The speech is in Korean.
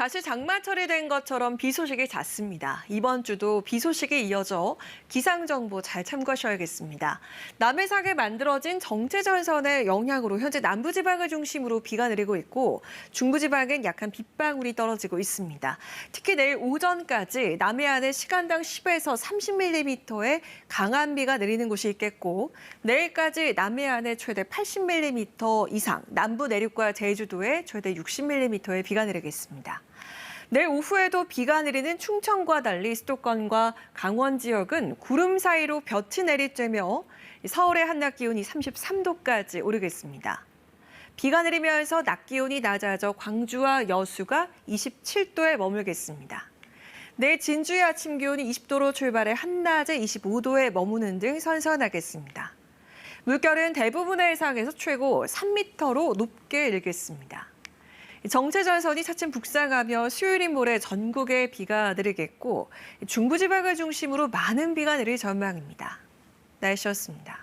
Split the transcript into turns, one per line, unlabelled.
다시 장마철이 된 것처럼 비 소식이 잦습니다. 이번 주도 비 소식이 이어져 기상 정보 잘 참고하셔야겠습니다. 남해상에 만들어진 정체전선의 영향으로 현재 남부지방을 중심으로 비가 내리고 있고 중부지방엔 약한 빗방울이 떨어지고 있습니다. 특히 내일 오전까지 남해안에 시간당 10에서 30mm의 강한 비가 내리는 곳이 있겠고 내일까지 남해안에 최대 80mm 이상, 남부 내륙과 제주도에 최대 60mm의 비가 내리겠습니다. 내일 오후에도 비가 내리는 충청과 달리 수도권과 강원 지역은 구름 사이로 볕이 내리쬐며 서울의 한낮 기온이 33도까지 오르겠습니다. 비가 내리면서 낮 기온이 낮아져 광주와 여수가 27도에 머물겠습니다. 내일 진주의 아침 기온이 20도로 출발해 한낮에 25도에 머무는 등 선선하겠습니다. 물결은 대부분의 해상에서 최고 3m로 높게 일겠습니다. 정체전선이 차츰 북상하며 수요일인 모레 전국에 비가 내리겠고 중부지방을 중심으로 많은 비가 내릴 전망입니다. 날씨였습니다.